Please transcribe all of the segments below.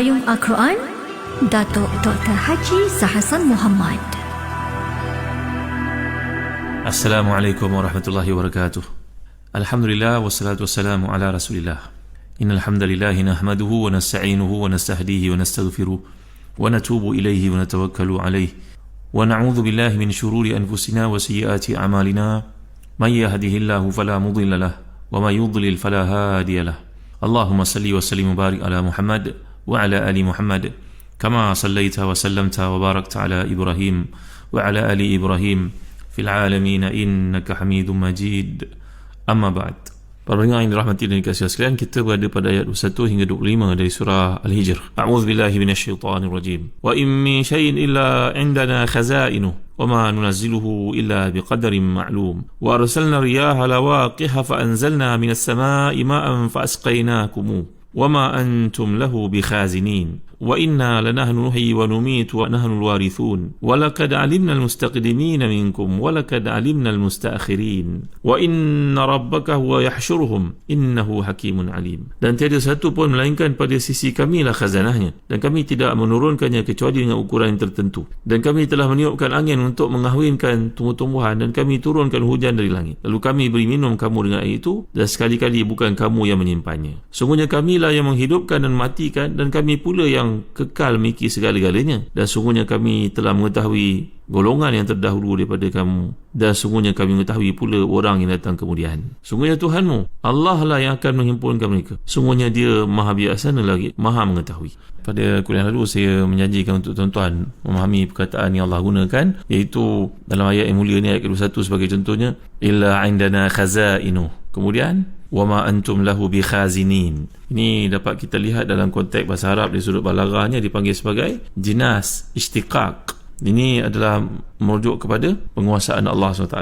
Ayung Al-Quran Datuk Dr. Haji Zahasan Muhammad Assalamualaikum warahmatullahi wabarakatuh Alhamdulillah wassalatu wassalamu ala rasulillah Innal hamdalillah nahmaduhu wa nasta'inuhu wa nastahdihi wa nastaghfiruh wa natubu ilayhi wa natawakkalu alayhi wa na'udzu billahi min shururi anfusina wa sayyiati a'malina man yahdihillahu fala mudilla lahu wa man yudlil fala hadiya lahu وعلى ال محمد كما صليت وسلمت وباركت على إبراهيم وعلى ال إبراهيم في العالمين انك حميد مجيد اما بعد Para yang dirahmati dan dikasihi sekalian, kita berada pada ayat 21 hingga 25 dari surah Al-Hijr. A'udzu billahi minasyaitonir rajim. Wa in min shay'in illa 'indana khaza'inu wa ma nunazziluhu illa biqadarin ma'lum. Wa arsalna riyaha lawaqiha fa anzalna minas sama'i ma'an fa asqaynakum. وما أنتم له بخازنين وإنا لنحن نحيي ونميت ونحن الوارثون ولقد علمنا المستقدمين منكم ولقد علمنا المستأخرين وإن ربك هو يحشرهم إنه حكيم عليم dan tiada satu pun melainkan pada sisi kami lah khazanahnya dan kami tidak menurunkannya kecuali dengan ukuran yang tertentu dan kami telah meniupkan angin untuk mengahwinkan tumbuh-tumbuhan dan kami turunkan hujan dari langit lalu kami beri minum kamu dengan air itu dan sekali-kali bukan kamu yang menyimpannya sungguhnya kamilah yang menghidupkan dan matikan dan kami pula yang kekal memiliki segala-galanya. Dan sungguhnya kami telah mengetahui golongan yang terdahulu daripada kamu. Dan sungguhnya kami mengetahui pula orang yang datang kemudian. Sungguhnya Tuhanmu Allah lah yang akan menghimpunkan mereka. Sungguhnya dia maha biasa dan lagi maha mengetahui. Pada kuliah lalu saya menjanjikan untuk tuan-tuan memahami perkataan yang Allah gunakan iaitu dalam ayat yang mulia ni ayat ke-21 sebagai contohnya illa indana khazainu. Kemudian wama antum lahu bikhazinin. Ini dapat kita lihat dalam konteks bahasa Arab di sudut balaghahnya dipanggil sebagai jinas istiqaq ini adalah merujuk kepada penguasaan Allah SWT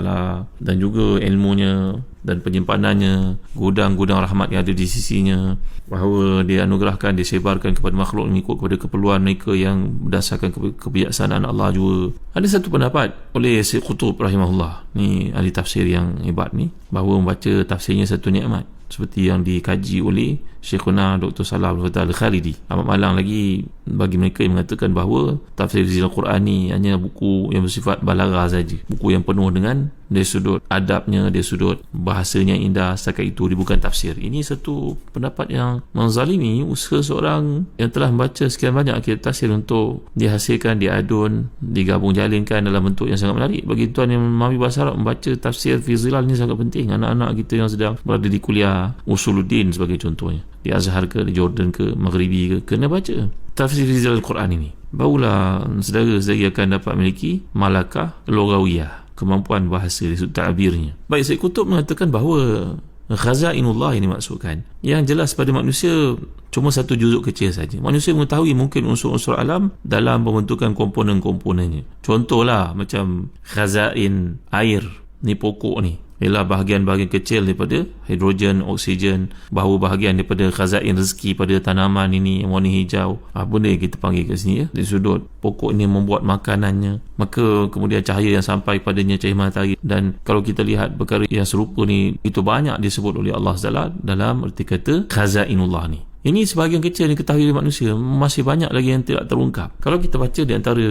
dan juga ilmunya dan penyimpanannya gudang-gudang rahmat yang ada di sisinya bahawa dia anugerahkan disebarkan kepada makhluk mengikut kepada keperluan mereka yang berdasarkan kebijaksanaan Allah juga ada satu pendapat oleh Syekh Qutub rahimahullah. Ni ahli tafsir yang hebat ni bahawa membaca tafsirnya satu nikmat. Seperti yang dikaji oleh Syekhuna Dr. Salah Al-Fatah Al-Khalidi. Amat malang lagi bagi mereka yang mengatakan bahawa tafsir Zil Quran ni hanya buku yang bersifat balarah saja. Buku yang penuh dengan dari sudut adabnya dari sudut bahasanya indah. Setakat itu dia bukan tafsir. Ini satu pendapat yang menzalimi usaha seorang yang telah membaca sekian banyak kitab tafsir untuk dihasilkan diadun digabung jalinkan dalam bentuk yang sangat menarik. Bagi tuan yang memahami bahasa Arab membaca tafsir Fizilal ni sangat penting. Anak-anak kita yang sedang berada di kuliah Usuluddin sebagai contohnya di Azhar ke di Jordan ke Maghribi ke kena baca tafsir Fizilal Quran ini. Barulah saudara-saudari akan dapat memiliki malakah logawiyah kemampuan bahasa dari sudut ta'birnya. Baik, Syed Kutub mengatakan bahawa khazainullah ini maksudkan. Yang jelas pada manusia cuma satu juzuk kecil saja. Manusia mengetahui mungkin unsur-unsur alam dalam pembentukan komponen-komponennya. Contohlah macam khazain air ni pokok ni ialah bahagian-bahagian kecil daripada hidrogen, oksigen, bahawa bahagian daripada khazain rezeki pada tanaman ini yang warna hijau. Apa benda yang kita panggil kat sini ya? Di sudut pokok ini membuat makanannya. Maka kemudian cahaya yang sampai padanya cahaya matahari. Dan kalau kita lihat perkara yang serupa ni, itu banyak disebut oleh Allah SWT dalam erti kata khazainullah ni. Ini sebahagian kecil yang diketahui oleh manusia. Masih banyak lagi yang tidak terungkap. Kalau kita baca di antara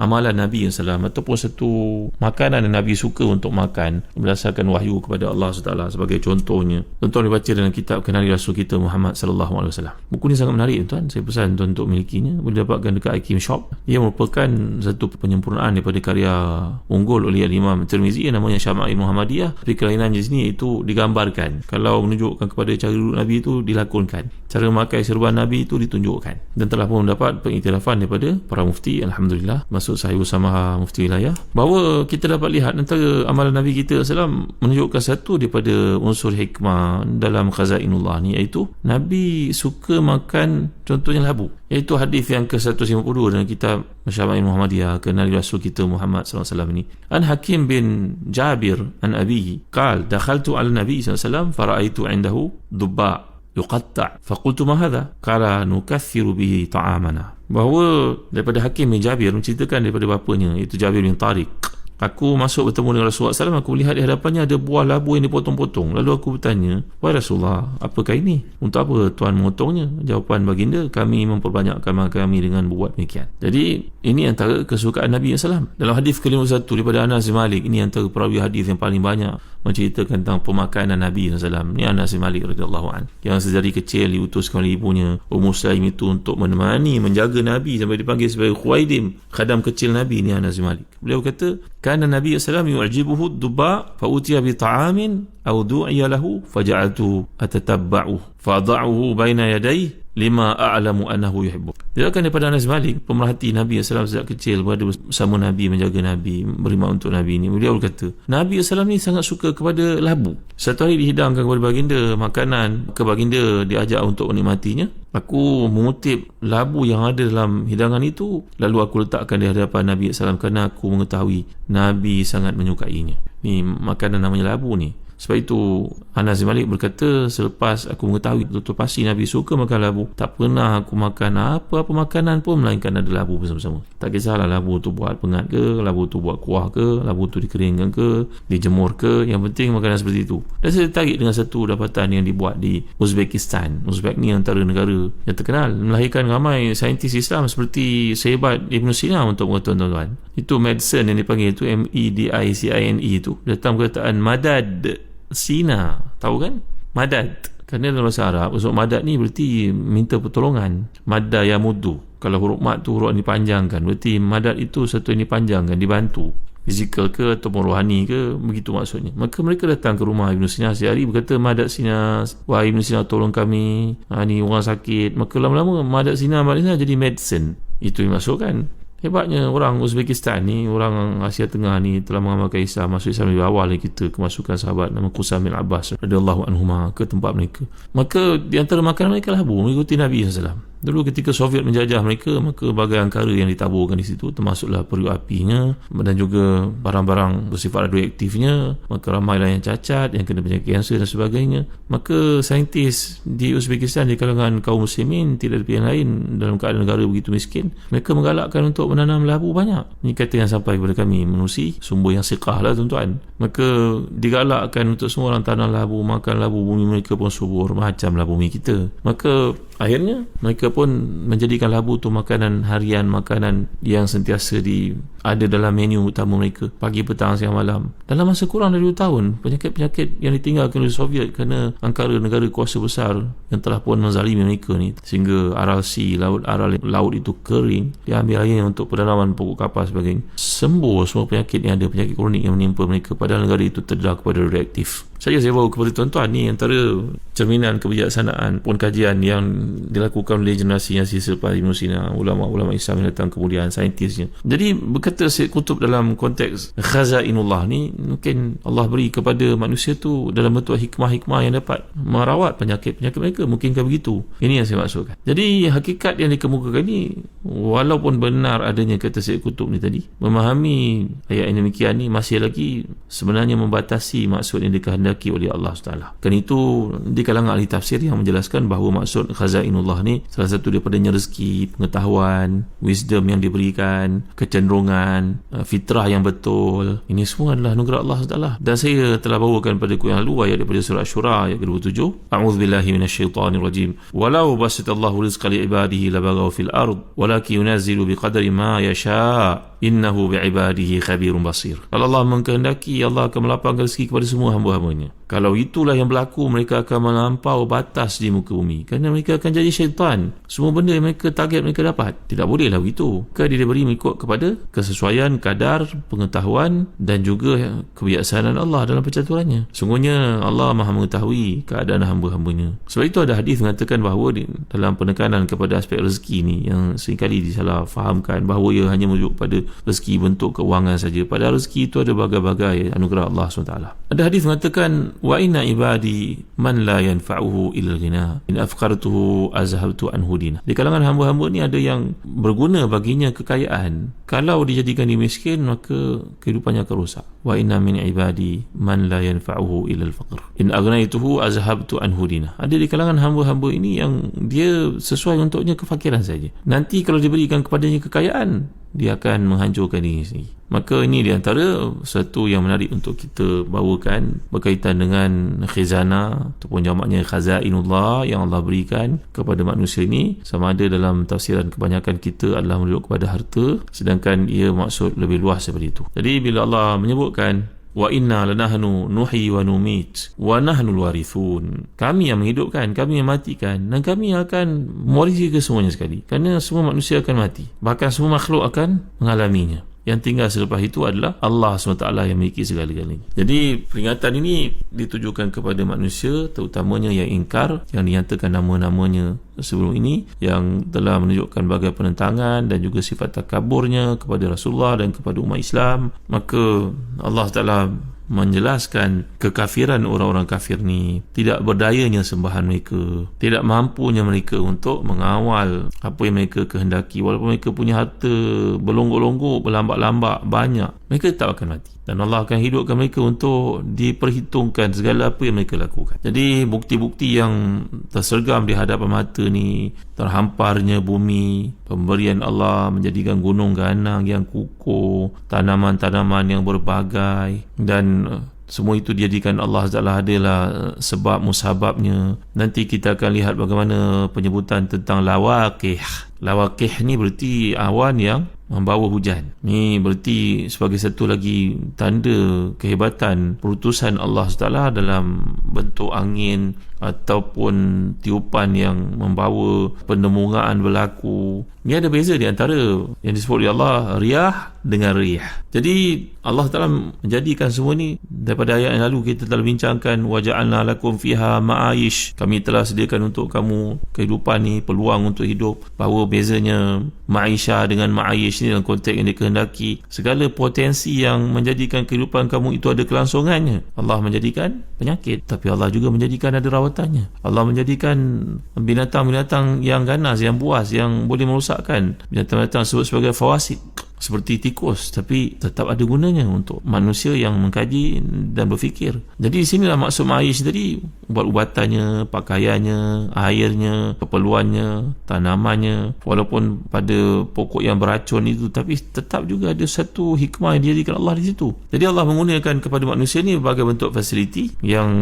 amalan Nabi yang salam Ataupun satu makanan yang Nabi suka untuk makan Berdasarkan wahyu kepada Allah SWT Sebagai contohnya Tuan-tuan dibaca dalam kitab Kenali Rasul kita Muhammad SAW Buku ini sangat menarik tuan. Saya pesan tuan untuk memilikinya Boleh dapatkan dekat Ikim Shop. Ia merupakan satu penyempurnaan daripada karya unggul oleh Imam Tirmizi Yang namanya Syama'il Muhammadiyah. Tapi kelainan di sini itu digambarkan. Kalau menunjukkan kepada cara duduk Nabi itu dilakonkan Cara memakai serban Nabi itu ditunjukkan. Dan telah pun mendapat pengiktirafan daripada para mufti Alhamdulillah. Masuk saya bersama mufti wilayah. Bahawa kita dapat lihat antara amalan Nabi kita Salam menunjukkan satu daripada unsur hikmah dalam khazainullah ni iaitu Nabi suka makan contohnya labu. Iaitu hadis yang ke-152 dalam kitab Masyarakat Muhammadiyah kenal Rasul kita Muhammad SAW ini An Hakim bin Jabir an Abihi qal dakhaltu ala Nabi SAW faraitu indahu dubba' yuqatta' faqultu ma hadha? Qala nukathiru bihi ta'amana. Bahawa daripada Hakim bin Jabir menceritakan daripada bapanya iaitu Jabir bin Tariq Aku masuk bertemu dengan Rasulullah SAW Aku melihat di hadapannya ada buah labu yang dipotong-potong. Lalu aku bertanya Wahai Rasulullah Apakah ini? Untuk apa Tuhan memotongnya? Jawapan baginda Kami memperbanyakkan makan kami dengan buat demikian. Jadi ini antara kesukaan Nabi SAW Dalam hadis ke-51 daripada Anas bin Malik Ini antara perawi hadis yang paling banyak Menceritakan tentang pemakanan Nabi SAW Ini Anas bin Malik an Yang sejari kecil diutuskan oleh ibunya Ummu Sulaim itu untuk menemani Menjaga Nabi Sampai dipanggil sebagai Khuwaidim Khadam kecil Nabi. Ini Anas bin Malik Beliau kata Kana Nabi SAW yu'jibuhu duba Fa'utiya bi ta'amin Au du'iya lahu Faja'altu atatabba'u Fa'adha'uhu baina yadayh lima a'lamu annahu yuhibbu. Dia akan daripada Anas Malik, pemerhati Nabi SAW sejak kecil berada bersama Nabi, menjaga Nabi, beriman untuk Nabi ini. Beliau berkata, Nabi SAW ni sangat suka kepada labu. Satu hari dihidangkan kepada baginda makanan, ke baginda diajak untuk menikmatinya. Aku mengutip labu yang ada dalam hidangan itu, lalu aku letakkan di hadapan Nabi SAW kerana aku mengetahui Nabi sangat menyukainya. Ni makanan namanya labu ni. Sebab itu Anas bin Malik berkata selepas aku mengetahui betul pasti Nabi suka makan labu tak pernah aku makan apa-apa makanan pun melainkan ada labu bersama-sama. Tak kisahlah labu tu buat pengat ke labu tu buat kuah ke labu tu dikeringkan ke dijemur ke yang penting makanan seperti itu. Dan saya tertarik dengan satu dapatan yang dibuat di Uzbekistan. Uzbek ni antara negara yang terkenal. Melahirkan ramai saintis Islam seperti sehebat Ibn Sina untuk tuan-tuan. Itu medicine yang dipanggil itu M-E-D-I-C-I-N-E itu datang perkataan madad Sina tahu kan? Madad. Kerana dalam bahasa Arab untuk madad ni berarti minta pertolongan. Madda ya mudu kalau huruf mad tu huruf ni panjangkan berarti madad itu satu yang dipanjangkan dibantu. Fizikal ke atau rohani ke begitu maksudnya. Maka mereka datang ke rumah Ibn Sina sehari berkata madad Sina wah Ibn Sina tolong kami. Ha, ni orang sakit. Maka lama-lama madad Sina maknanya jadi medicine. Itu yang masukkan Hebatnya orang Uzbekistan ni, orang Asia Tengah ni telah mengamalkan Islam masuk Islam lebih awal dari kita kemasukan sahabat nama Qusam bin Abbas radhiyallahu anhuma ke tempat mereka. Maka di antara makanan mereka lah bu, mengikuti Nabi SAW. Dulu ketika Soviet menjajah mereka, maka bagai angkara yang ditaburkan di situ, termasuklah periuk apinya dan juga barang-barang bersifat radioaktifnya, maka ramailah yang cacat, yang kena penyakit kanser dan sebagainya. Maka saintis di Uzbekistan di kalangan kaum muslimin tidak ada pilihan lain dalam keadaan negara begitu miskin, mereka menggalakkan untuk menanam labu banyak. Ini kata yang sampai kepada kami menusi, sumber yang sikah lah tuan-tuan. Maka digalakkan untuk semua orang tanam labu, makan labu, bumi mereka pun subur macamlah bumi kita. Maka akhirnya mereka pun menjadikan labu tu makanan harian makanan yang sentiasa di ada dalam menu utama mereka. Pagi petang siang malam. Dalam masa kurang dari 2 tahun penyakit-penyakit yang ditinggalkan oleh Soviet kerana angkara negara kuasa besar yang telah pun menzalimi mereka ni. Sehingga aral sea laut aral laut itu kering diambil air untuk penanaman pokok kapal sebagainya. Sembuh semua penyakit yang ada penyakit kronik yang menimpa mereka padahal negara itu terdedah kepada reaktif saya bawa kepada tuan-tuan ni antara cerminan kebijaksanaan pun kajian yang dilakukan oleh generasi yang sisa selepas Ibn Sina ulama-ulama Islam yang datang kemudian saintisnya. Jadi berkata Syed Kutub dalam konteks khazainullah ni mungkin Allah beri kepada manusia tu dalam bentuk hikmah-hikmah yang dapat merawat penyakit-penyakit mereka. Mungkinkah begitu? Ini yang saya maksudkan. Jadi hakikat yang dikemukakan ni walaupun benar adanya kata Syed Kutub ni tadi memahami ayat yang demikian ni masih lagi sebenarnya membatasi maksud yang dikehendaki dikehendaki oleh Allah SWT kan itu di kalangan ahli tafsir yang menjelaskan bahawa maksud khazainullah ni salah satu daripadanya rezeki pengetahuan wisdom yang diberikan kecenderungan uh, fitrah yang betul. Ini semua adalah nugerah Allah SWT dan saya telah bawakan pada ku yang lalu ayat daripada surah syura ayat ke-27. A'udzubillahi minasyaitanirrajim walau basitallahu rizqa li ibadihi labagaw fil ard walaki yunazilu biqadri ma yasha' innahu bi'ibadihi khabirun basir. Kalau Allah mengkehendaki, Allah akan melapangkan rezeki kepada semua hamba-hambanya. Kalau itulah yang berlaku, mereka akan melampau batas di muka bumi. Kerana mereka akan jadi syaitan. Semua benda yang mereka target mereka dapat. Tidak bolehlah begitu. Dia diberi mengikut kepada kesesuaian kadar pengetahuan dan juga kebiasaan Allah dalam percaturannya. Sungguhnya Allah maha mengetahui keadaan hamba-hambanya. Sebab itu ada hadis mengatakan bahawa dalam penekanan kepada aspek rezeki ni yang seringkali disalah fahamkan bahawa ia hanya merujuk pada rezeki bentuk keuangan saja. Padahal rezeki itu ada bagai-bagai anugerah Allah SWT. Ada hadis mengatakan wa inna ibadi man la yanfa'uhu illa ghina in afqartuhu azhabtu anhu dina. Di kalangan hamba-hamba ni ada yang berguna baginya kekayaan. Kalau dijadikan dia miskin maka kehidupannya akan rosak. Wa inna min ibadi man la yanfa'uhu illa al-faqr. In aghnaytuhu azhabtu anhu dina. Ada di kalangan hamba-hamba ini yang dia sesuai untuknya kefakiran saja. Nanti kalau diberikan kepadanya kekayaan dia akan menghancurkan diri sendiri. Maka ini di antara satu yang menarik untuk kita bawakan berkaitan dengan khizana ataupun jamaknya khazainullah yang Allah berikan kepada manusia ini. Sama ada dalam tafsiran kebanyakan kita adalah merujuk kepada harta sedangkan ia maksud lebih luas seperti itu. Jadi bila Allah menyebutkan wa inna lanahnu nuhi wa numit wa nahnu alwarithun. Kami yang menghidupkan kami yang matikan dan kami akan mewarisi kesemuanya sekali. Kerana semua manusia akan mati. Bahkan semua makhluk akan mengalaminya yang tinggal selepas itu adalah Allah SWT yang memiliki segala-galanya. Jadi peringatan ini ditujukan kepada manusia terutamanya yang ingkar yang dinyatakan nama-namanya sebelum ini yang telah menunjukkan bagai penentangan dan juga sifat takaburnya kepada Rasulullah dan kepada umat Islam maka Allah Taala menjelaskan kekafiran orang-orang kafir ni tidak berdayanya sembahan mereka tidak mampunya mereka untuk mengawal apa yang mereka kehendaki. Walaupun mereka punya harta berlonggok-longgok berlambak-lambak banyak mereka tak akan mati. Dan Allah akan hidupkan mereka untuk diperhitungkan segala apa yang mereka lakukan. Jadi bukti-bukti yang tersergam di hadapan mata ni terhamparnya bumi pemberian Allah menjadikan gunung ganang yang kukuh tanaman-tanaman yang berbagai dan uh, semua itu dijadikan Allah Azza adalah uh, sebab musababnya. Nanti kita akan lihat bagaimana penyebutan tentang lawaqih lawaqih ni berarti awan yang membawa hujan. Ni berarti sebagai satu lagi tanda kehebatan perutusan Allah SWT dalam bentuk angin ataupun tiupan yang membawa pendemungaan berlaku. Ini ada beza di antara yang disebut oleh Allah riyah dengan riyah. Jadi Allah Taala menjadikan semua ni daripada ayat yang lalu kita telah bincangkan waja'alna lakum fiha ma'aish. Kami telah sediakan untuk kamu kehidupan ni peluang untuk hidup. Bahawa bezanya ma'isha dengan ma'aish ni dalam konteks yang dikehendaki. Segala potensi yang menjadikan kehidupan kamu itu ada kelangsungannya. Allah menjadikan penyakit tapi Allah juga menjadikan ada rawat kesehatannya. Allah menjadikan binatang-binatang yang ganas, yang buas, yang boleh merosakkan. Binatang-binatang sebut sebagai fawasid seperti tikus tapi tetap ada gunanya untuk manusia yang mengkaji dan berfikir. Jadi di sinilah maksud ma'ayish tadi ubat-ubatannya pakaiannya airnya keperluannya tanamannya. Walaupun pada pokok yang beracun itu tapi tetap juga ada satu hikmah yang dijadikan Allah di situ. Jadi Allah menggunakan kepada manusia ini berbagai bentuk fasiliti yang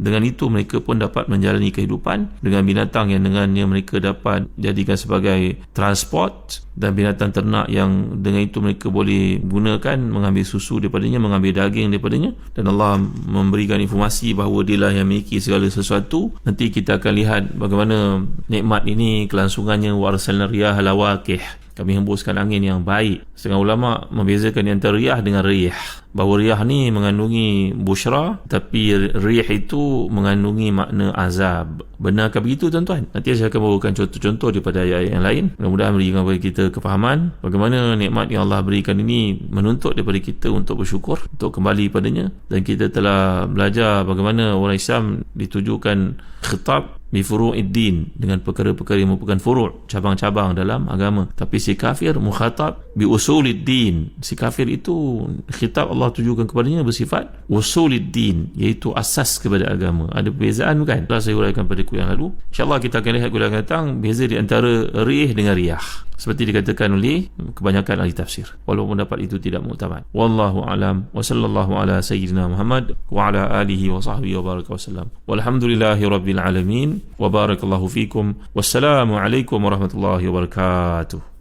dengan itu mereka pun dapat menjalani kehidupan. Dengan binatang yang dengannya mereka dapat jadikan sebagai transport dan binatang ternak yang dengan itu mereka boleh gunakan mengambil susu daripadanya mengambil daging daripadanya. Dan Allah memberikan informasi bahawa dia lah yang memiliki segala sesuatu. Nanti kita akan lihat bagaimana nikmat ini kelangsungannya. Warsalna riyah lawaqih kami hembuskan angin yang baik. Setengah ulama membezakan antara riyah dengan riyah bahawa riyah ni mengandungi bushra tapi riyah itu mengandungi makna azab. Benarkah begitu tuan-tuan? Nanti saya akan bawakan contoh-contoh daripada ayat yang lain. Mudah-mudahan berikan kepada kita kefahaman bagaimana nikmat yang Allah berikan ini menuntut daripada kita untuk bersyukur untuk kembali padanya. Dan kita telah belajar bagaimana orang Islam ditujukan khitab bi furu'iddin dengan perkara-perkara yang merupakan furu' cabang-cabang dalam agama. Tapi si kafir mukhatab bi usuliddin si kafir itu khitab Allah tujukan kepadanya bersifat usuliddin iaitu asas kepada agama. Ada perbezaan bukan? Telah saya uraikan pada kuliah lalu insyaallah kita akan lihat kuliah datang beza di antara rih dengan riyah. Seperti dikatakan oleh kebanyakan ahli tafsir. Walaupun dapat itu tidak muktamad. Wallahu alam. Wa sallallahu ala sayyidina Muhammad wa ala alihi wa sahbihi wa baraka wasallam walhamdulillahi rabbil alamin. Wa barakallahu fikum. Wassalamu alaikum warahmatullahi wabarakatuh